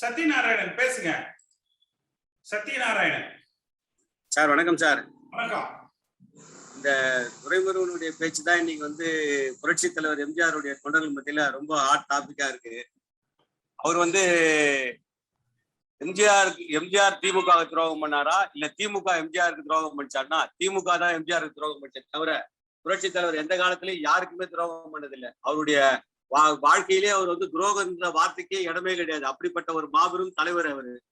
சத்யநாராயணன். பேசுங்க. சத்யநாராயணன். சார் வணக்கம் சார். வணக்கம். இந்த துரைமுருகனுடைய பேச்சு தான் இன்னைக்கு வந்து புரட்சி தலைவர் எம்ஜிஆருடைய தொண்டர்கள் மத்தியில ரொம்ப ஹாட் டாபிக்கா இருக்கு. அவர் வந்து எம்ஜிஆர் எம்ஜிஆர் திமுக துரோகம் பண்ணாரா? இல்ல திமுக எம்ஜிஆருக்கு துரோகம் பண்ணிச்சாருன்னா திமுக தான் எம்ஜிஆருக்கு துரோகம் பண்ணிச்சே தவிர புரட்சி தலைவர் எந்த காலத்திலயும் யாருக்குமே துரோகம் பண்ணதில்லை. அவருடைய வா- வாழ்க்கையிலே அவர் வந்து துரோகம்ன்ற வார்த்தைக்கே இடமே கிடையாது. அப்படிப்பட்ட ஒரு மாபெரும் தலைவர் அவரு.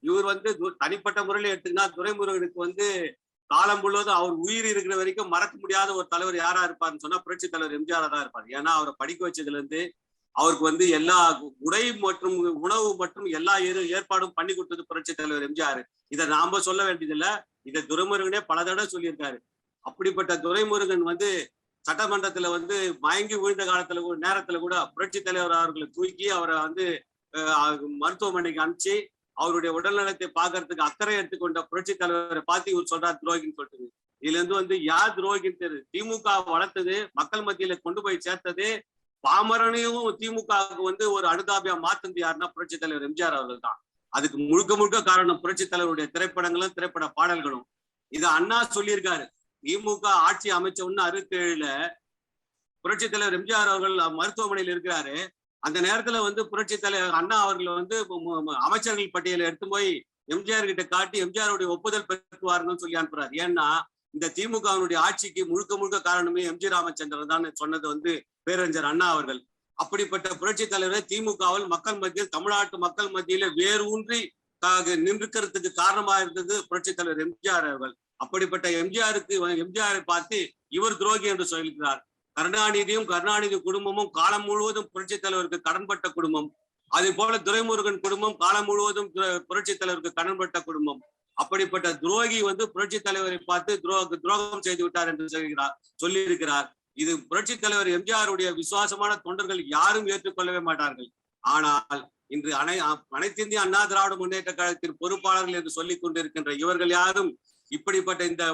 இவர் வந்து தனிப்பட்ட முறையில எடுத்துக்கினா துரைமுருகனுக்கு வந்து காலம் முழுவதும் அவர் உயிர் இருக்கிற வரைக்கும் மறக்க முடியாத ஒரு தலைவர் யாரா இருப்பார்னு சொன்னா புரட்சி தலைவர் எம்ஜிஆரா தான் இருப்பார். ஏன்னா அவரை படிக்க வச்சதுல இருந்து அவருக்கு வந்து எல்லா உடை மற்றும் உணவு மற்றும் எல்லா ஏற்பாடும் பண்ணி கொடுத்தது புரட்சி தலைவர் எம்ஜிஆர். இதை நாம சொல்ல வேண்டியதில்ல. இதை துரைமுருகனே பல தடவை சொல்லியிருக்காரு. அப்படிப்பட்ட துரைமுருகன் வந்து சட்டமன்றத்துல வந்து மயங்கி விழுந்த காலத்துல கூட நேரத்துல கூட புரட்சி தலைவர் அவர்களை தூக்கி அவரை வந்து மருத்துவமனைக்கு அனுப்பிச்சு அவருடைய உடல்நலத்தை பார்க்கறதுக்கு அக்கறை எடுத்துக்கொண்ட புரட்சி தலைவரை பார்த்து இவர் சொல்றார் துரோகின்னு சொல்லிட்டு. இதுல இருந்து வந்து யார் துரோகின்னு தெரியுது. திமுக வளர்த்தது மக்கள் மத்தியில கொண்டு போய் சேர்த்தது பாமரனையும் திமுகவுக்கு வந்து ஒரு அனுதாபியா மாத்தந்து யாருன்னா புரட்சி தலைவர் எம்ஜிஆர் அவர்கள் தான். அதுக்கு முழுக்க முழுக்க காரணம் புரட்சி தலைவருடைய திரைப்படங்களும் திரைப்பட பாடல்களும். இதை அண்ணா சொல்லியிருக்காரு. திமுக ஆட்சி அமைச்ச ஒன்னு அறுபத்தேழுல புரட்சி தலைவர் எம்ஜிஆர் அவர்கள் மருத்துவமனையில் இருக்கிறாரு. அந்த நேரத்துல வந்து புரட்சி தலைவர் அண்ணா அவர்கள் வந்து அமைச்சர்கள் பட்டியலை எடுத்து போய் எம்ஜிஆர் கிட்ட காட்டி எம்ஜிஆருடைய ஒப்புதல் பெற்றுவாருன்னு சொல்லி அனுப்புறாரு. ஏன்னா இந்த திமுகவினுடைய ஆட்சிக்கு முழுக்க முழுக்க காரணமே எம்ஜி ராமச்சந்திரன் தான் சொன்னது வந்து பேரறிஞர் அண்ணா அவர்கள். அப்படிப்பட்ட புரட்சி தலைவரை திமுகவில் மக்கள் மத்தியில் தமிழ்நாட்டு மக்கள் மத்தியில வேறு ஊன்றி நின்றுக்கிறதுக்கு காரணமா இருந்தது புரட்சி தலைவர் எம்ஜிஆர் அவர்கள். அப்படிப்பட்ட எம்ஜிஆருக்கு எம்ஜிஆரை பார்த்து இவர் துரோகி என்று சொல்கிறார். கருணாநிதியும் கருணாநிதி குடும்பமும் காலம் முழுவதும் புரட்சி தலைவருக்கு கடன்பட்ட குடும்பம். அதே போல துரைமுருகன் குடும்பம் காலம் முழுவதும் புரட்சி தலைவருக்கு கடன்பட்ட குடும்பம். அப்படிப்பட்ட துரோகி வந்து புரட்சி தலைவரை பார்த்து துரோக துரோகம் செய்து விட்டார் என்று சொல்கிறார் சொல்லியிருக்கிறார். இது புரட்சி தலைவர் எம்ஜிஆருடைய விசுவாசமான தொண்டர்கள் யாரும் ஏற்றுக்கொள்ளவே மாட்டார்கள். ஆனால் இன்று அனை அனைத்திந்திய அண்ணா திராவிட முன்னேற்ற கழகத்தின் பொறுப்பாளர்கள் என்று சொல்லிக் கொண்டிருக்கின்ற இவர்கள் யாரும் இப்படிப்பட்ட இந்த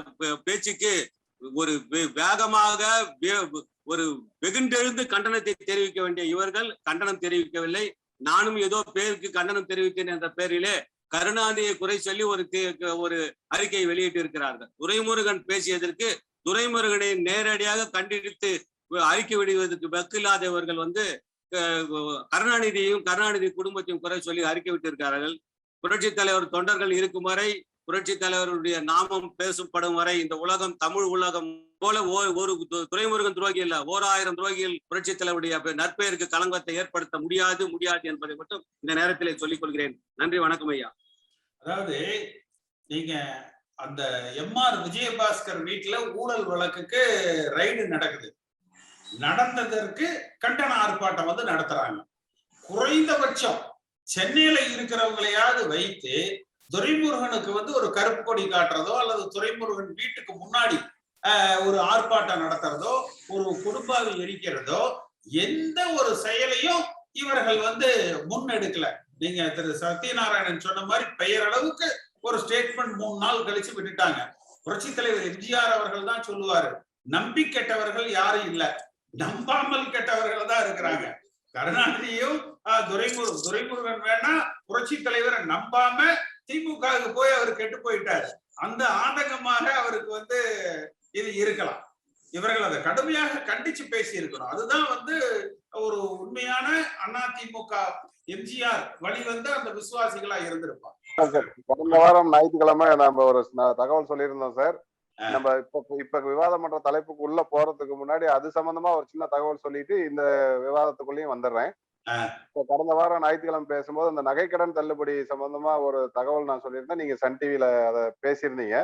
பேச்சுக்கு ஒரு வேகமாக ஒரு வெகுண்டெழுந்து கண்டனத்தை தெரிவிக்க வேண்டிய இவர்கள் கண்டனம் தெரிவிக்கவில்லை. நானும் ஏதோ பேருக்கு கண்டனம் தெரிவித்தேன் என்ற பேரிலே கருணாநிதியை குறை சொல்லி ஒரு ஒரு அறிக்கையை வெளியிட்டு இருக்கிறார்கள் துரைமுருகன் பேசியதற்கு துரைமுருகனை நேரடியாக கண்டித்து அறிக்கை விடுவதற்கு வெக்கில்லாதவர்கள் வந்து கருணாநிதியையும் கருணாநிதி குடும்பத்தையும் குறை சொல்லி அறிக்கை விட்டிருக்கிறார்கள். புரட்சி தலைவர் தொண்டர்கள் இருக்கும் வரை புரட்சி தலைவருடைய நாமம் பேசப்படும் வரை இந்த உலகம் தமிழ் உலகம் போல ஓ- ஒரு துறைமுருகன் துரைமுருகன் துரோகி இல்ல. ஓர் ஆயிரம் துரோகிகள் புரட்சி தலைவருடைய நற்பெயருக்கு களங்கத்தை ஏற்படுத்த முடியாது முடியாது என்பதை மட்டும் இந்த நேரத்திலே சொல்லிக் கொள்கிறேன். நன்றி வணக்கம் ஐயா. அதாவது நீங்க அந்த எம் ஆர் விஜயபாஸ்கர் வீட்டுல ஊழல் வழக்குக்கு ரைடு நடக்குது. நடந்ததற்கு கண்டன ஆர்ப்பாட்டம் வந்து நடத்துறாங்க. குறைந்தபட்சம் சென்னையில இருக்கிறவங்களையாவது வைத்து துரைமுருகனுக்கு வந்து ஒரு கருப்பு கொடி காட்டுறதோ அல்லது துரைமுருகன் வீட்டுக்கு முன்னாடி ஒரு ஆர்ப்பாட்டம் நடத்துறதோ ஒரு குடும்பாவை எரிக்கிறதோ எந்த ஒரு செயலையும் இவர்கள் வந்து முன்னெடுக்கல. நீங்க திரு சத்யநாராயணன் சொன்ன மாதிரி பெயரளவுக்கு ஒரு ஸ்டேட்மெண்ட் மூணு நாள் கழிச்சு விட்டுட்டாங்க. புரட்சி தலைவர் எம்ஜிஆர் அவர்கள் தான் சொல்லுவாரு நம்பி கெட்டவர்கள் யாரும் இல்ல. நம்பாமல் கெட்டவர்கள் தான் இருக்கிறாங்க. கருணாநிதியும் ஆஹ், துரைமுரு துரைமுருகன் வேணா புரட்சி தலைவரை நம்பாம திமுகவுக்கு போய் அவர் கெட்டு போயிட்டாரு. அந்த ஆதங்கமாக அவருக்கு வந்து இது இருக்கலாம். இவர்கள் அதை கடுமையாக கண்டிச்சு பேசி இருக்கணும் அதுதான் வந்து ஒரு உண்மையான அண்ணா திமுக எம்ஜிஆர் வழிவந்த அந்த விசுவாசிகளா இருந்திருப்பாங்க. கடந்த வாரம் ஞாயிற்றுக்கிழமை நம்ம ஒரு தகவல் சொல்லியிருந்தோம் சார். நம்ம இப்ப இப்ப விவாதம் பண்ற தலைப்புக்கு உள்ள போறதுக்கு முன்னாடி அது சம்பந்தமா ஒரு சின்ன தகவல் சொல்லிட்டு இந்த விவாதத்துக்குள்ளேயும் வந்துடுறேன் கடந்த வாரம் ஞாயிற்றுக்கிழமை பேசும்போது அந்த நகைக்கடன் தள்ளுபடி சம்பந்தமா ஒரு தகவல் நான் சொல்லியிருந்தேன். நீங்க சன் டிவில அதை பேசியிருந்தீங்க.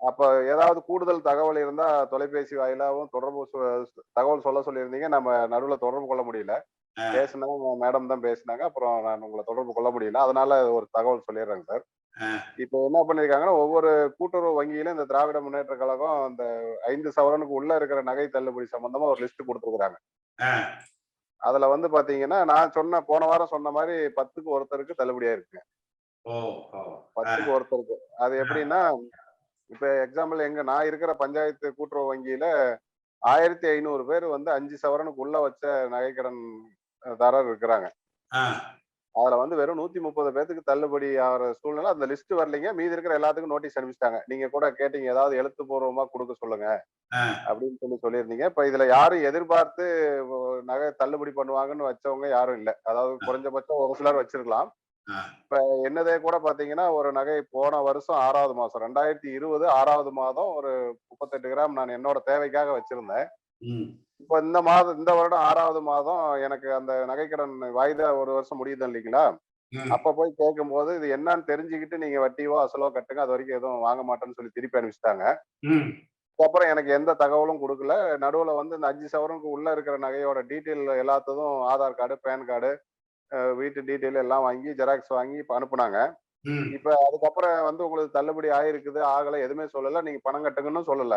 அப்ப ஏதாவது கூடுதல் தகவல் இருந்தா தொலைபேசி வாயிலாகவும் தொடர்பு தகவல் சொல்ல சொல்லியிருந்தீங்க. நம்ம நடுவுல தொடர்பு கொள்ள முடியல. பேசினாங்க மேடம் தான் பேசினாங்க. அப்புறம் நான் உங்களை தொடர்பு கொள்ள முடியல. அதனால ஒரு தகவல் சொல்லிடுறேங்க சார். இப்போ என்ன பண்ணிருக்காங்கன்னா ஒவ்வொரு கூட்டுறவு வங்கியிலும் இந்த திராவிட முன்னேற்ற கழகம் அந்த ஐந்து சவரனுக்கு உள்ள இருக்கிற நகை தள்ளுபடி சம்பந்தமா ஒரு லிஸ்ட் கொடுத்துருக்காங்க ஆ. அதுல வந்து பாத்தீங்கன்னா நான் சொன்ன போன வாரம் சொன்ன மாதிரி பத்துக்கு ஒருத்தருக்கு தள்ளுபடியா இருக்கு. பத்துக்கு ஒருத்தருக்கு. அது எப்படின்னா இப்ப எக்ஸாம்பிள் எங்க நான் இருக்கிற பஞ்சாயத்து கூட்டுறவு வங்கியில ஆயிரத்தி ஐநூறு பேர் வந்து அஞ்சு சவரனுக்கு உள்ள வச்ச நகைக்கடன் தரர் இருக்கிறாங்க. அதுல வந்து வெறும் நூத்தி முப்பது பேத்துக்கு தள்ளுபடி ஆகிற சூழ்நிலை அந்த லிஸ்ட் வரலைங்க. மீதி இருக்கிற எல்லாத்துக்கும் நோட்டீஸ் அனுப்பிச்சிட்டாங்க. நீங்க கூட கேட்டீங்க ஏதாவது எழுத்துப்பூர்வமா கொடுக்க சொல்லுங்க. அப்படின்னு சொல்லி சொல்லியிருந்தீங்க. இப்ப இதுல யாரும் எதிர்பார்த்து நகை தள்ளுபடி பண்ணுவாங்கன்னு வச்சவங்க யாரும் இல்ல. அதாவது குறைஞ்சபட்சம் ஒரு சிலர் வச்சிருக்கலாம். இப்ப என்னதே கூட பாத்தீங்கன்னா ஒரு நகை போன வருஷம் ஆறாவது மாசம் ரெண்டாயிரத்தி இருபது ஆறாவது மாதம் ஒரு முப்பத்தெட்டு கிராம் நான் என்னோட தேவைக்காக வச்சிருந்தேன். இப்ப இந்த மாதம் இந்த வருடம் ஆறாவது மாதம் எனக்கு அந்த நகைக்கடன் வாய்தா ஒரு வருஷம் முடியுது இல்லைங்களா? அப்ப போய் கேட்கும்போது இது என்னன்னு தெரிஞ்சுக்கிட்டு நீங்க வட்டியோ அசலோ கட்டுங்க. அது வரைக்கும் எதுவும் வாங்க மாட்டேன்னு சொல்லி திருப்பி அனுப்பிச்சிட்டாங்க. அப்புறம் எனக்கு எந்த தகவலும் கொடுக்கல. நடுவுல வந்து இந்த அஞ்சு சவரனுக்கு உள்ள இருக்கிற நகையோட டீட்டெயில் எல்லாத்ததும் ஆதார் கார்டு பேன் கார்டு வீட்டு டீட்டெயில் எல்லாம் வாங்கி ஜெராக்ஸ் வாங்கி இப்ப அனுப்புனாங்க. இப்ப அதுக்கப்புறம் வந்து உங்களுக்கு தள்ளுபடி ஆயிருக்குது ஆகல எதுவுமே சொல்லல. நீங்க பணம் கட்டுங்கன்னு சொல்லல.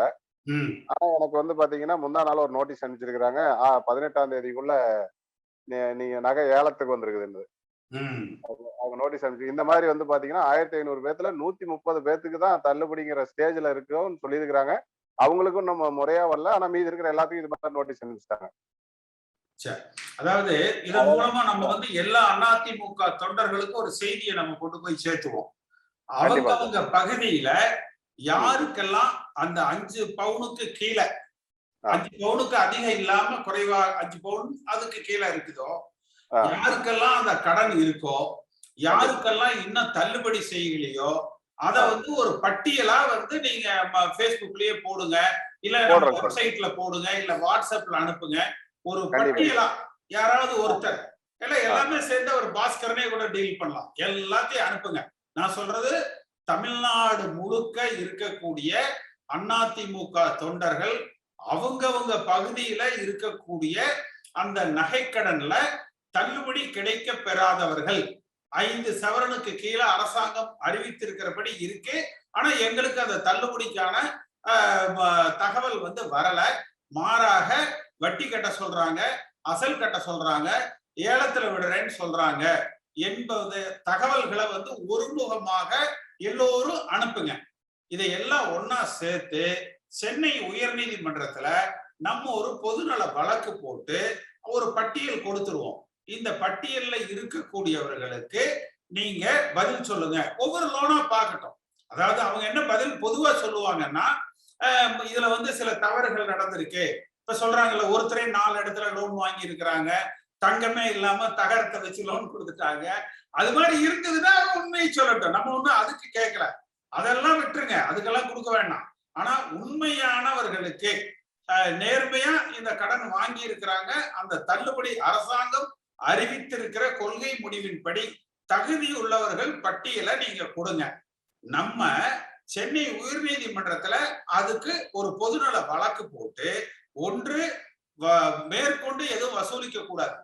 ஆனா எனக்கு வந்து பாத்தீங்கன்னா முந்தா நாள் ஒரு நோட்டீஸ் அனுப்பிச்சிருக்காங்க ஆ பதினெட்டாம் தேதிக்குள்ள நீங்க நகை ஏலத்துக்கு வந்திருக்குதுன்னு ம். அவங்க நோட்டீஸ் அனுப்பிச்சு இந்த மாதிரி வந்து பாத்தீங்கன்னா ஆயிரத்தி ஐநூறு பேத்துல நூத்தி முப்பது பேத்துக்கு தான் தள்ளுபடிங்கிற ஸ்டேஜ்ல இருக்குன்னு சொல்லியிருக்கிறாங்க. அவங்களுக்கும் நம்ம முறையா வரல. ஆனா மீதி இருக்கிற எல்லாத்துக்கும் இது மாதிரி நோட்டீஸ் அனுப்பிச்சிட்டாங்க. அதாவது இதன் மூலமா நம்ம வந்து எல்லா அதிமுக தொண்டர்களுக்கும் ஒரு செய்தியை நம்ம கொண்டு போய் சேர்த்துவோம். அவங்க பகுதியில யாருக்கெல்லாம் அந்த அஞ்சு பவுனுக்கு கீழே. அஞ்சு பவுனுக்கு அதிகம் இல்லாம குறைவா அஞ்சு பவுன் அதுக்கு கீழே இருக்குதோ. யாருக்கெல்லாம் அந்த கடன் இருக்கோ யாருக்கெல்லாம் இன்னும் தள்ளுபடி செய்யலையோ அத. வந்து ஒரு பட்டியலா வந்து நீங்க பேஸ்புக்லயே போடுங்க இல்ல. வெப்சைட்ல போடுங்க இல்ல வாட்ஸ்அப்ல அனுப்புங்க ஒரு. பட்டியலா யாராவது ஒருத்தர் இல்ல எல்லாமே சேர்ந்து ஒரு பாஸ்கரனே கூட டீல் பண்ணலாம் எல்லாத்தையும் அனுப்புங்க நான் சொல்றது தமிழ்நாடு முழுக்க இருக்கக்கூடிய அதிமுக தொண்டர்கள் அவங்கவங்க பகுதியில இருக்கக்கூடிய அந்த நகைக்கடன்ல தள்ளுபடி கிடைக்க பெறாதவர்கள். ஐந்து சவரனுக்கு கீழே அரசாங்கம் அறிவித்திருக்கிறபடி இருக்கு. ஆனா எங்களுக்கு அந்த தள்ளுபடிக்கான தகவல் வந்து வரல. மாறாக வட்டி கட்ட சொல்றாங்க அசல் கட்ட சொல்றாங்க ஏலத்துல விடுறேன்னு சொல்றாங்க. என்பது தகவல்களை வந்து ஒருமுகமாக எல்லோரும் அனுப்புங்க. இதை எல்லாம் சேர்த்து சென்னை உயர்நீதிமன்றத்துல நம்ம ஒரு பொதுநல வழக்கு போட்டு ஒரு பட்டியல் கொடுத்துருவோம். இந்த பட்டியல்ல இருக்கக்கூடியவர்களுக்கு நீங்க பதில் சொல்லுங்க. ஒவ்வொரு லோனா பார்க்கட்டும். அதாவது அவங்க என்ன பதில் பொதுவா சொல்லுவாங்கன்னா இதுல வந்து சில தவறுகள் நடந்திருக்கு. இப்ப சொல்றாங்கல்ல ஒருத்தரே நாலு இடத்துல லோன் வாங்கி இருக்கிறாங்க தங்கமே இல்லாம தகரத்தை வச்சு லோன் கொடுத்துட்டாங்க. அது மாதிரி இருந்ததுன்னா உண்மையை சொல்லட்டும். நம்ம ஒண்ணும் அதுக்கு கேட்கல அதெல்லாம் விட்டுருங்க. அதுக்கெல்லாம் கொடுக்க வேண்டாம். ஆனா உண்மையானவர்களுக்கு நேர்மையா இந்த கடன் வாங்கி இருக்கிறாங்க அந்த தள்ளுபடி அரசாங்கம் அறிவித்திருக்கிற கொள்கை முடிவின்படி தகுதி உள்ளவர்கள் பட்டியலை நீங்க கொடுங்க. நம்ம சென்னை உயர்நீதிமன்றத்துல அதுக்கு ஒரு பொதுநல வழக்கு போட்டு ஒன்று வ- மேற்கொண்டு எதுவும் வசூலிக்க கூடாது.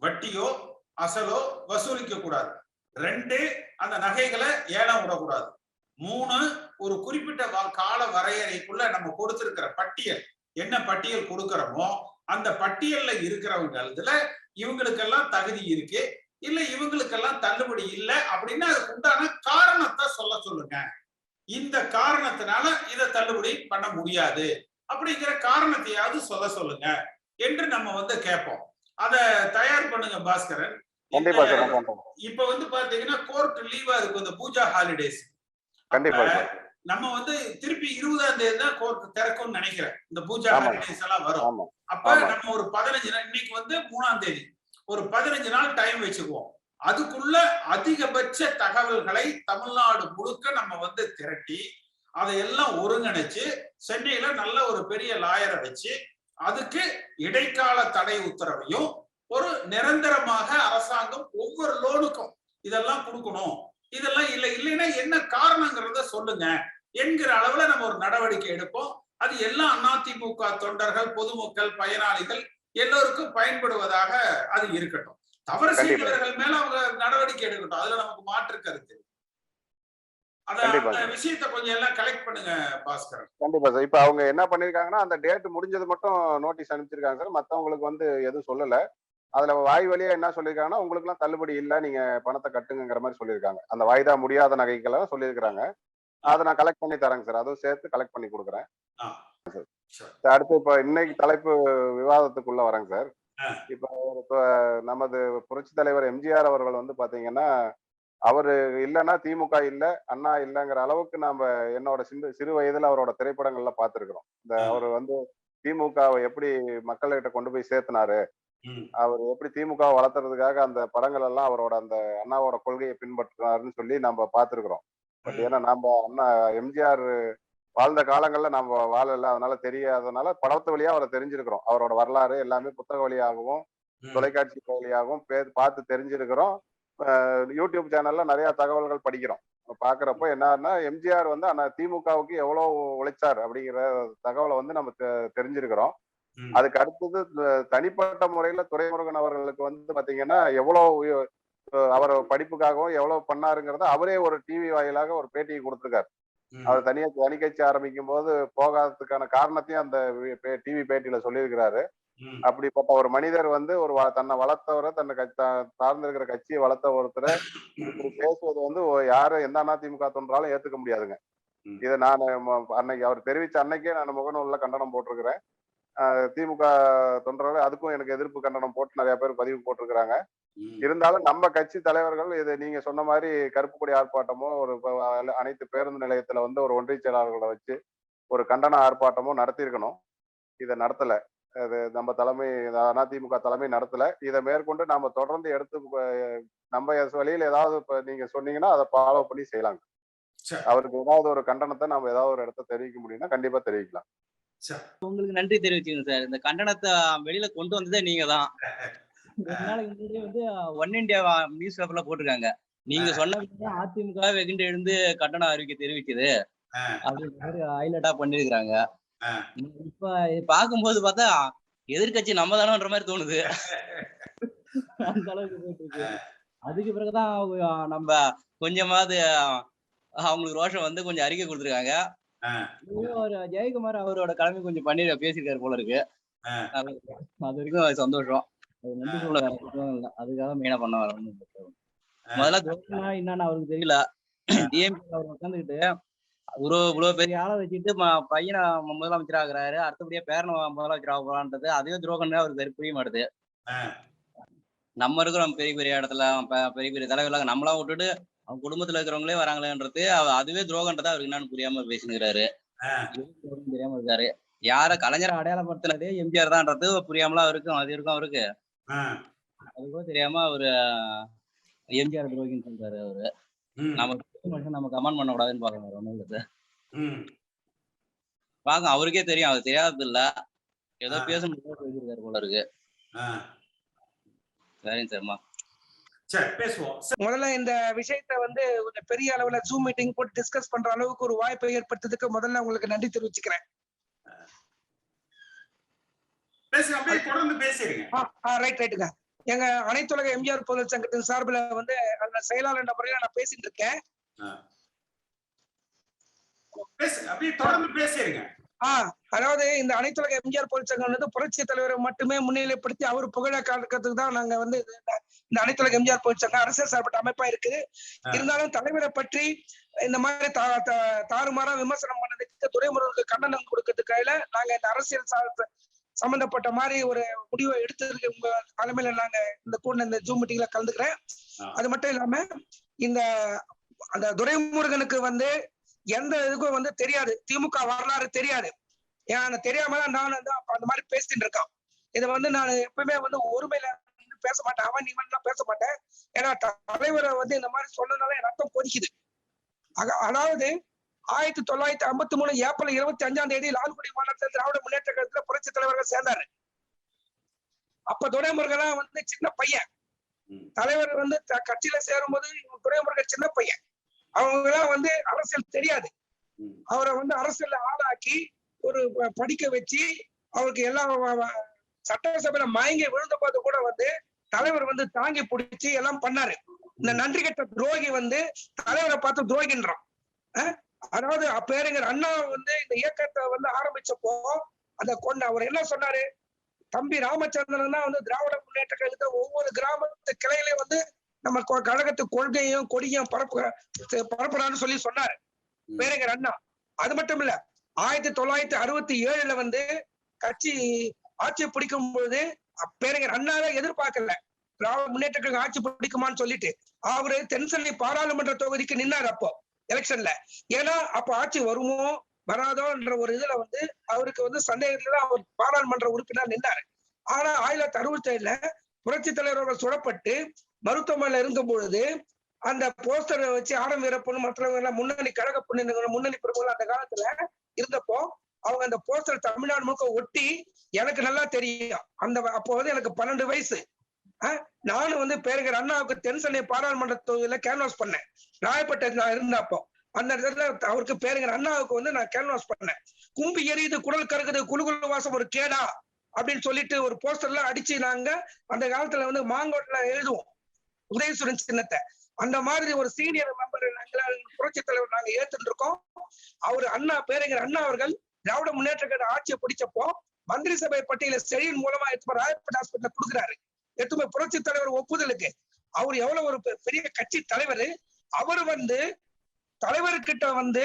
வட்டியோ அசலோ வசூலிக்க கூடாது ரெண்டு அந்த நகைகளை ஏலம் விடக்கூடாது. மூணு ஒரு குறிப்பிட்ட வா- கால வரையறைக்குள்ள நம்ம கொடுத்திருக்கிற பட்டியல். என்ன பட்டியல் கொடுக்கிறோமோ அந்த பட்டியல்ல இருக்கிறவங்களதுல இவங்களுக்கெல்லாம் தகுதி இருக்கு இல்ல இவங்களுக்கெல்லாம் தள்ளுபடி இல்லை அப்படின்னா அதுக்கு உண்டான காரணத்தை சொல்ல சொல்லுங்க. இந்த காரணத்தினால இதை தள்ளுபடி பண்ண முடியாது. அப்படிங்கிற காரணத்தையாவது சொல்ல சொல்லுங்க. என்று நம்ம வந்து கேட்போம். அத தயார் பண்ணுங்க பாஸ்கரன். இப்ப வந்து பாத்தீங்கன்னா கோர்ட் லீவா இருக்கும் இந்த பூஜா ஹாலிடேஸ் நம்ம வந்து திருப்பி இருபதாம் தேதி தான் கோர்ட் திறக்கும்னு நினைக்கிறேன். இந்த பூஜா. ஹாலிடேஸ் எல்லாம் வரும். அப்ப. நம்ம ஒரு பதினஞ்சு நாள் இன்னைக்கு வந்து மூணாம் தேதி. ஒரு பதினஞ்சு நாள் டைம் வச்சுக்குவோம். அதுக்குள்ள அதிகபட்ச தகவல்களை தமிழ்நாடு முழுக்க நம்ம வந்து திரட்டி அதையெல்லாம் ஒருங்கிணைச்சு சென்னையில நல்ல ஒரு பெரிய லாயரை வச்சு அதுக்கு இடைக்கால தடை உத்தரவையும் ஒரு நிரந்தரமாக அரசாங்கம் ஒவ்வொரு லோனுக்கும் இதெல்லாம் கொடுக்கணும். இதெல்லாம் இல்லை இல்லைன்னா என்ன காரணங்கிறத சொல்லுங்க என்கிற அளவுல நம்ம ஒரு நடவடிக்கை எடுப்போம். அது எல்லா அதிமுக தொண்டர்கள் பொதுமக்கள் பயனாளிகள் எல்லோருக்கும் பயன்படுவதாக அது இருக்கட்டும். தவறு. செய்தவர்கள் மேல அவங்க நடவடிக்கை எடுக்கட்டும். அதுல நமக்கு மாற்று கருத்து விஷயத்தை கொஞ்சம் எல்லாம் கலெக்ட் பண்ணுங்க கண்டிப்பா சார். இப்ப அவங்க என்ன பண்ணிருக்காங்கன்னா அந்த டேட் முடிஞ்சது மட்டும் நோட்டீஸ் அனுப்பிச்சிருக்காங்க சார். மத்தவங்களுக்கு வந்து எதுவும் சொல்லல. அதுல வாய் வழியா என்ன சொல்லியிருக்காங்கன்னா உங்களுக்கு எல்லாம் தள்ளுபடி இல்ல. நீங்க பணத்தை கட்டுங்கிற மாதிரி சொல்லியிருக்காங்க அந்த வாய்தா முடியாத நகைக்கெல்லாம் சொல்லியிருக்காங்க அதை நான் கலெக்ட் பண்ணி தரேங்க சார். அதுவும் சேர்த்து கலெக்ட் பண்ணி கொடுக்குறேன். சார். அடுத்து இப்ப இன்னைக்கு தலைப்பு விவாதத்துக்குள்ள வரேங்க சார். இப்ப நமது புரட்சி தலைவர் எம்ஜிஆர் அவர்கள் வந்து பாத்தீங்கன்னா அவரு இல்லைன்னா திமுக இல்ல அண்ணா இல்லைங்கிற அளவுக்கு நாம என்னோட சிறு சிறு வயதுல அவரோட திரைப்படங்கள்ல பார்த்திருக்கிறோம் இந்த. அவர் வந்து திமுகவை எப்படி மக்கள்கிட்ட கொண்டு போய் சேர்த்தினாரு அவர் எப்படி திமுக வளர்த்துறதுக்காக அந்த படங்கள் எல்லாம் அவரோட அந்த அண்ணாவோட கொள்கையை பின்பற்றினாருன்னு சொல்லி நம்ம பார்த்திருக்கிறோம் பட். ஏன்னா நம்ம அண்ணா எம்ஜிஆர் வாழ்ந்த காலங்கள்ல நம்ம வாழல அதனால தெரியாதனால படத்து வழியா அவரை தெரிஞ்சிருக்கிறோம் அவரோட வரலாறு எல்லாமே புத்தக வழியாகவும். தொலைக்காட்சி வழியாகவும் பார்த்து தெரிஞ்சிருக்கிறோம் யூடியூப் சேனல்ல நிறைய தகவல்கள் படிக்கிறோம் பாக்குறப்போ என்னன்னா எம்ஜிஆர் வந்து ஆனா திமுகவுக்கு எவ்வளவு உழைச்சார் அப்படிங்கிற தகவலை வந்து நம்ம தெ- தெரிஞ்சிருக்கிறோம். அதுக்கு அடுத்தது தனிப்பட்ட முறையில துரைமுருகன் அவர்களுக்கு வந்து பாத்தீங்கன்னா எவ்வளவு அவர் படிப்புக்காகவும் எவ்வளவு பண்ணாருங்கிறத அவரே ஒரு டிவி வாயிலாக ஒரு பேட்டியை கொடுத்திருக்காரு. அவர் தனியா தனி கட்சி ஆரம்பிக்கும் போது போகாததுக்கான காரணத்தையும் அந்த டிவி பேட்டியில சொல்லியிருக்கிறாரு. அப்படிப்பட்ட ஒரு மனிதர் வந்து ஒரு தன்னை வளர்த்தவரை தன்னை சார்ந்திருக்கிற கட்சியை வளர்த்த ஒருத்தரை இப்படி பேசுவது வந்து யாரும் எந்த அதிமுக தொன்றாலும் ஏத்துக்க முடியாதுங்க. இதை நான் அன்னைக்கு அவர் தெரிவிச்ச அன்னைக்கே நான் முகநூல்ல கண்டனம் போட்டிருக்கிறேன். திமுக தொண்டர்கள் அதுக்கும் எனக்கு எதிர்ப்பு கண்டனம் போட்டு நிறைய பேர் பதிவு போட்டிருக்கிறாங்க. இருந்தாலும் நம்ம கட்சி தலைவர்கள் இது நீங்க சொன்ன மாதிரி கருப்பு கொடி ஆர்ப்பாட்டமோ ஒரு அனைத்து பேருந்து நிலையத்துல வந்து ஒரு ஒன்றிய செயலாளர்களை வச்சு ஒரு கண்டன ஆர்ப்பாட்டமோ நடத்தியிருக்கணும். இதை நடத்தல. அது நம்ம தலைமை அதிமுக தலைமை நடத்தல. இதை மேற்கொண்டு நாம தொடர்ந்து எடுத்து நம்ம வழியில் ஏதாவது இப்ப நீங்க சொன்னீங்கன்னா அதை ஃபாலோ பண்ணி செய்யலாங்க. சரி, அவருக்கு ஏதாவது ஒரு கண்டனத்தை நம்ம ஏதாவது ஒரு இடத்த தெரிவிக்க முடியும்னா கண்டிப்பா தெரிவிக்கலாம். சரி. உங்களுக்கு நன்றி தெரிவிச்சுங்க சார். இந்த கண்டனத்தை வெளியில கொண்டு வந்ததே நீங்க தான். வந்து ஒன் இந்தியா நியூஸ் பேப்பர்ல போட்டிருக்காங்க. நீங்க சொன்ன அதிமுக வெகுண்டு எழுந்து கண்டன அறிக்கை தெரிவிக்குது. மாதிரி ஹைலைட்டா பண்ணிருக்காங்க ஆ. இப்ப இது பார்க்கும்போது பார்த்தா எதிர்க்கட்சி நம்ம தானோன்ற மாதிரி தோணுது. அந்த அளவுக்கு போயிட்டு இருக்கு. அதுக்கு பிறகுதான் நம்ம கொஞ்சமாவது அவங்களுக்கு ரோஷம் வந்து கொஞ்சம் அறிக்கை கொடுத்துருக்காங்க. ஜெயக்குமார் அவரோட கடமை கொஞ்சம் பண்ணி பேசியிருக்காரு போல இருக்கு. அது வரைக்கும் சந்தோஷம். அதுக்காக மெயினா பண்ண வர ஒண்ணும் இல்ல. முதல்ல என்னன்னு அவருக்கு தெரியல. டிஎம்கே அவர் உட்காந்துக்கிட்டு ஒரு இவ்வளவு பெரிய ஆளை வச்சுட்டு பையனை முதலமைச்சர் ஆகுறாரு. அடுத்தபடியா பேரனை முதலமைச்சர் ஆக போறான்றது அதுவே துரோகம்னு அவருக்கு தெரிய புரிய மாட்டுது. நம்ம இருக்கிறோம் பெரிய பெரிய இடத்துல பெரிய பெரிய தலைவர்களாக நம்மளாம் விட்டுட்டு அவங்க குடும்பத்துல இருக்கிறவங்களே வராங்களேன்றது அதுவே துரோகன்றது அவருக்கு என்னன்னு புரியாம பேசினுக்கிறாரு. தெரியாம இருக்காரு. யார கலைஞரை அடையாளப்படுத்தினதே எம்ஜிஆர் தான்ன்றது புரியாமலாம் இருக்கும் அது இருக்கும் அவருக்கு. அது கூட தெரியாம அவரு எம்ஜிஆர் துரோகின்னு சொல்றாரு அவரு. ம். மனுஷன் நம்ம கமெண்ட் பண்ண கூடாதுன்னு பாக்கணும் ஒண்ணும் இல்ல சார் ம். பாக்க அவருக்கே தெரியும் அது தெரியாதது இல்ல ஏதோ ஆ. பேச முடியாது பேசியிருக்காரு போல இருக்கு. சரிங்க சார்மா முதல்ல இந்த விஷயத்த வந்து ஒரு பெரிய அளவுல ஜூம் மீட்டிங் போட்டு டிஸ்கஸ் பண்ற அளவுக்கு ஒரு வாய்ப்பை ஏற்படுத்ததுக்கு முதல்ல உங்களுக்கு நன்றி தெரிவிச்சுக்கிறேன். பேசுங்க அப்படியே தொடர்ந்து பேசிருங்க ரைட் ரைட்டுங்க எங்க அனைத்துலக எம்ஜிஆர் பொதுச் சங்கத்தின் சார்பில் வந்து அந்த செயலாளர் முறையில நான் பேசிட்டு இருக்கேன். அப்படியே தொடர்ந்து அதாவது இந்த அனைத்துலக எம்ஜிஆர் பொதுச் சங்கம் வந்து புரட்சி தலைவரை மட்டுமே முன்னிலைப்படுத்தி அவர் புகழ காக்கிறதுக்கு தான் நாங்க வந்து இந்த- அனைத்துலக எம்ஜிஆர் பொதுச் சங்கம் அரசியல் சார்பட்ட அமைப்பா இருக்குது ஆ. இருந்தாலும் தலைவரை பற்றி இந்த மாதிரி தாறுமாறா விமர்சனம் பண்ணதுக்கு துறைமுருகனுக்கு கண்டனம் கொடுக்கறதுக்காக நாங்க இந்த அரசியல் சார்ந்த சம்பந்தப்பட்ட மாதிரி ஒரு முடிவை எடுத்ததுக்கு உங்க தலைமையில நாங்க இந்த கூட இந்த ஜூம் மீட்டிங்ல கலந்துக்கிறேன். அது மட்டும் இல்லாம இந்த அந்த துரைமுருகனுக்கு வந்து எந்த இதுக்கும் வந்து தெரியாது. திமுக வரலாறு தெரியாது. ஏன்னா அந்த தெரியாம தான் நான் வந்து அந்த மாதிரி பேசிட்டு இருக்கான். இதை வந்து நான் எப்பவுமே வந்து ஒருமையில பேச மாட்டேன். அவன் இவன் பேச மாட்டேன். ஏன்னா தலைவரை வந்து இந்த மாதிரி சொன்னதுனால என் ரத்தம் கொதிக்குது. அதாவது ஆயிரத்தி தொள்ளாயிரத்தி ஐம்பத்தி மூணு ஏப்ரல் இருபத்தி அஞ்சாம் தேதி லால்குடி மாநிலத்தில் திராவிட முன்னேற்ற கழகத்துல புரட்சி தலைவர்கள் சேர்ந்தாரு. அப்ப துரைமுருகனா வந்து சின்ன பையன். தலைவர் வந்து கட்சியில சேரும்போது இவன் துரைமுருகன் சின்ன பையன். அவங்க எல்லாம் வந்து அரசியல் தெரியாது. அவரை வந்து அரசியல்ல ஆளாக்கி ஒரு படிக்க வச்சு அவருக்கு எல்லாம் சட்டசபையில மயங்கி விழுந்த போது கூட வந்து தலைவர் வந்து தாங்கி பிடிச்சி எல்லாம் பண்ணாரு. இந்த நன்றி கெட்ட துரோகி வந்து தலைவரை பார்த்து துரோகின்றான்? அதாவது பேருங்கிற அண்ணா வந்து இந்த இயக்கத்தை வந்து ஆரம்பிச்சப்போ அந்த கொண்ட அவர் என்ன சொன்னாரு? தம்பி ராமச்சந்திரன் தான் வந்து திராவிட முன்னேற்ற கழகத்தை ஒவ்வொரு கிராமத்து கிளையிலையும் வந்து நம்ம கழகத்து கொள்கையும் கொடியும் பரப்பு பரப்புறான்னு சொல்லி சொன்னாரு. ம். பேருங்கிற அண்ணா. அது மட்டும் இல்ல ஆயிரத்தி தொள்ளாயிரத்தி அறுபத்தி ஏழுல வந்து கட்சி ஆட்சியை பிடிக்கும் பொழுது பேரறிஞர் அண்ணாவே எதிர்பார்க்கல. திராவிட முன்னேற்ற கழகம் ஆட்சி பிடிக்குமான்னு சொல்லிட்டு அவரு தென்சென்னை பாராளுமன்ற தொகுதிக்கு நின்னார் அப்போ எலெக்ஷன்ல. ஏன்னா அப்ப ஆட்சி வருமோ வராதோன்ற ஒரு இதுல வந்து அவருக்கு வந்து சந்தேகத்துல அவர் பாராளுமன்ற உறுப்பினர் நின்றாரு ஆனா ஆயிரத்தி அறுபத்தி ஏழுல புரட்சி தலைவர்கள் சுடப்பட்டு மருத்துவமனையில இருந்த பொழுது அந்த போஸ்டரை வச்சு ஆடம் வீரப்பன் மற்றவங்க எல்லாம் முன்னணி கழக பொண்ணு முன்னணி பிரபுகள் அந்த காலத்துல இருந்தப்போ அவங்க அந்த போஸ்டர் தமிழ்நாடு முழுக்க ஒட்டி எனக்கு நல்லா தெரியும். அந்த அப்போ வந்து எனக்கு பன்னெண்டு வயசு. நானும் வந்து பேருங்கிற அண்ணாவுக்கு தென்சென்னை பாராளுமன்ற தொகுதியில கேன்வாஸ் பண்ணேன். ராயப்பேட்டை நான் இருந்தப்போ. அந்த இடத்துல அவருக்கு பேருங்கிற அண்ணாவுக்கு வந்து நான் கேன்வாஸ் பண்ணேன். கும்பி எரியுது குடல் கறக்குது குழுகுழு வாசம் ஒரு கேடா அப்படின்னு சொல்லிட்டு ஒரு போஸ்டர்லாம் அடிச்சு நாங்க அந்த காலத்துல வந்து மாங்கோட்ல எழுதுவோம். உதயசுரன் சின்னத்தை. அந்த மாதிரி ஒரு சீனியர் மெம்பர் நாங்க புரட்சி தலைவர் நாங்க ஏத்துட்டு இருக்கோம் அவர் அண்ணா பேரறிஞர் அண்ணா அவர்கள் திராவிட முன்னேற்ற கழக ஆட்சியை பிடிச்சப்போ மந்திரி சபை பட்டியல செழியின் மூலமா எடுத்து போய் ஹாஸ்பிட்டல் கொடுக்குறாரு. எடுத்து போய் புரட்சி தலைவர் ஒப்புதலுக்கு. அவர் எவ்வளவு ஒரு பெ- பெரிய கட்சி தலைவர் அவர் வந்து தலைவர்கிட்ட வந்து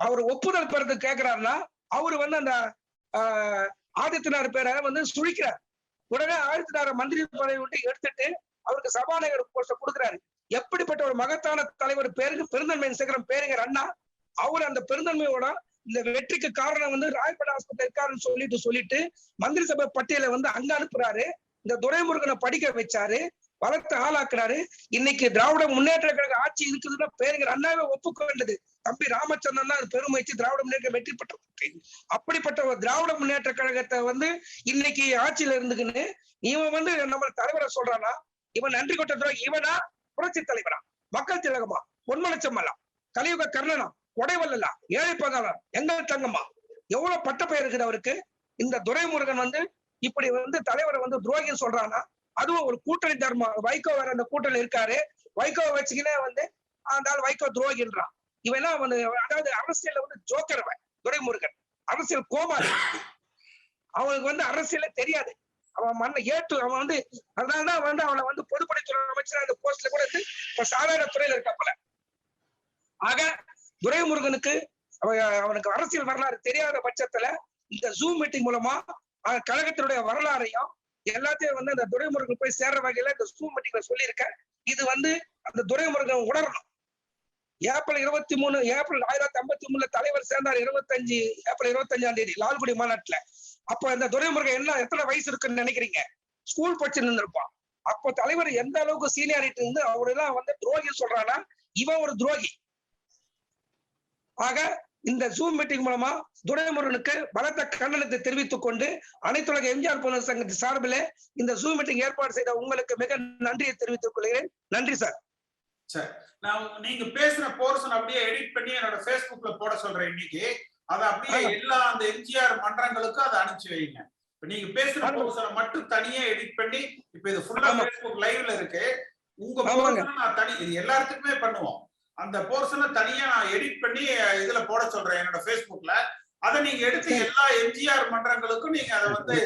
அவர் ஒப்புதல் பெறது கேக்குறாருன்னா அவர் வந்து அந்த ஆஹ், ஆதித்யநாத் பேரை வந்து சுழிக்கிறார். உடனே ஆதித்தனார் மந்திரி பதவி விட்டு எடுத்துட்டு அவருக்கு சபாநாயகர் போஸ்ட கொடுக்குறாரு. எப்படிப்பட்ட ஒரு மகத்தான தலைவர் பேருக்கு பெருந்தன்மை சேகரம் பேருங்கிற அண்ணா அவர் அந்த பெருந்தன்மையோட இந்த வெற்றிக்கு காரணம் வந்து ராயப்பேட்டை ஹாஸ்பிட்டல் இருக்காருன்னு சொல்லிட்டு சொல்லிட்டு மந்திரி சபை பட்டியலை வந்து அங்க அனுப்புறாரு. இந்த துரைமுருகனை படிக்க வச்சாரு. வளர்த்து ஆளாக்குறாரு. இன்னைக்கு திராவிட முன்னேற்ற கழக ஆட்சி இருக்குதுன்னா பேருங்கிற அண்ணாவே ஒப்புக்கொண்டது தம்பி ராமச்சந்திரன் தான் அது பெருமை வச்சு திராவிட முன்னேற்ற வெற்றி பெற்ற அப்படிப்பட்ட ஒரு திராவிட முன்னேற்ற கழகத்தை வந்து இன்னைக்கு ஆட்சியில இருந்துக்குன்னு இவன் வந்து நம்ம தலைவரை சொல்றானா? இவன் நன்றி கொட்ட துரோகி இவனா? புரட்சி தலைவரா மக்கள் திலகமா? பொன்மலச்சம்மலா கலியுக கர்ணனா? கொடைவல்லா ஏழை பகாலா எங்கள் தங்கம்மா? எவ்வளவு பட்ட பெயர் இருக்குது அவருக்கு? இந்த துரைமுருகன் வந்து இப்படி வந்து தலைவரை வந்து துரோகின்னு சொல்றானா? அதுவும் ஒரு கூட்டணி தர்மம் வைகோ வேற அந்த கூட்டணி இருக்காரு. வைகோ வச்சுக்கினே வந்து அந்த ஆள் வைகோ துரோகின்றான். இவன் வந்து அதாவது அரசியல்ல வந்து ஜோக்கர் அவன் துரைமுருகன். அரசியல் கோமாளி. அவனுக்கு வந்து அரசியலே தெரியாது. அவன் மண்ணை ஏற்று அவன் வந்து அதனாலதான் வந்து அவனை வந்து பொதுப்படைத்துறை அமைச்சர் அந்த போஸ்ட்ல கூட இருந்து இப்ப சாதாரண துறையில இருக்கப்பல. ஆக துரைமுருகனுக்கு அவ- அவனுக்கு அரசியல் வரலாறு தெரியாத பட்சத்துல இந்த ஜூம் மீட்டிங் மூலமா கழகத்தினுடைய வரலாறையும் எல்லாத்தையும் வந்து அந்த துரைமுருகன் போய் சேர்ற வகையில இந்த ஸ்கூல் மீட்டிங்ல சொல்லியிருக்கேன் இது வந்து அந்த துரைமுருகன் உணரணும். ஏப்ரல் இருபத்தி மூணு ஏப்ரல் ஆயிரத்தி ஐம்பத்தி மூணுல தலைவர் சேர்ந்தார் இருபத்தஞ்சு ஏப்ரல் இருபத்தஞ்சாம் தேதி லால்குடி மாநாட்டுல. அப்ப இந்த துரைமுருகன் என்ன எத்தனை வயசு இருக்குன்னு நினைக்கிறீங்க? ஸ்கூல் படிச்சு நின்றுருப்பான் அப்போ தலைவர் எந்த அளவுக்கு சீனியாரிட்டி இருந்து அவரெல்லாம் வந்து துரோகி சொல்றானா இவன் ஒரு துரோகி. ஆக இந்த ஜூம் மீட்டிங் மூலமா துரைமுருகனுக்கு பலத்த கண்டனத்தை தெரிவித்துக் கொண்டு அனைத்துலக எம்ஜிஆர் போன சங்கத்தின் சார்பிலே இந்த ஜூம் மீட்டிங் ஏற்பாடு செய்த உங்களுக்கு மிக நன்றியை தெரிவித்துக் கொள்கிறேன் நன்றி சார் நான் நீங்க பேசுற போர்ஷன் அப்படியே எடிட் பண்ணி என்னோட Facebookல போட சொல்றேன் இன்னைக்கு அதை அப்படியே. எல்லா அந்த எம்ஜிஆர் மன்றங்களுக்கும் அதை அனுப்பிச்சு வைங்க இப்ப நீங்க பேசுற. போர்ஷனை மட்டும் தனியா எடிட் பண்ணி இப்ப இது ஃபுல்லா. Facebook லைவ்ல இருக்கு உங்க. போர்ஷனை நான் தனி இது எல்லாத்துக்குமே பண்ணுவோம் அந்த போர்ஷனை தனியா நான் எடிட் பண்ணி இதுல போட சொல்றேன் என்னோட Facebookல. அதை நீங்க எடுத்து சரி. எல்லா எம்ஜிஆர் மன்றங்களுக்கும் நீங்க அதை வந்து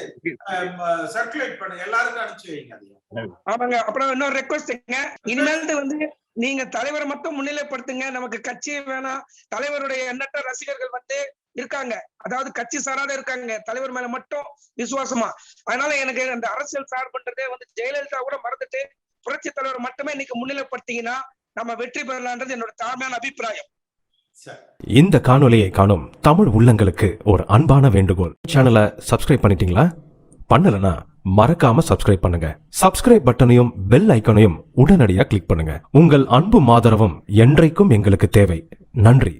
சர்க்குலேட் பண்ணுங்க எல்லாருக்கும் அனுப்பிச்சு வைங்க அதையும் ஆமாங்க. அப்புறம் இன்னொரு ரெக்வஸ்ட்ங்க இனிமேல் வந்து நீங்க தலைவரை மட்டும் முன்னிலைப்படுத்துங்க. நமக்கு கட்சி வேணாம். தலைவருடைய எண்ணற்ற ரசிகர்கள் வந்து இருக்காங்க. அதாவது கட்சி சாராத இருக்காங்க. தலைவர் மேல மட்டும் விசுவாசமா. அதனால எனக்கு அந்த அரசியல் சார்புன்றதே வந்து ஜெயலலிதா கூட மறந்துட்டு புரட்சி தலைவர் மட்டுமே இன்னைக்கு முன்னிலைப்படுத்தீங்கன்னா நம்ம வெற்றி பெறலான்றது என்னோட தாழ்மையான அபிப்பிராயம். சரி இந்த காணொளியை காணும் தமிழ் உள்ளங்களுக்கு ஒரு அன்பான வேண்டுகோள். சேனலை சப்ஸ்கிரைப் பண்ணிட்டீங்களா? பண்ணலனா மறக்காம சப்ஸ்கிரைப் பண்ணுங்க. சப்ஸ்கிரைப் பட்டனையும் பெல் ஐக்கனையும் உடனடியாக கிளிக் பண்ணுங்க. உங்கள் அன்பும் ஆதரவும் என்றைக்கும் எங்களுக்கு தேவை. நன்றி.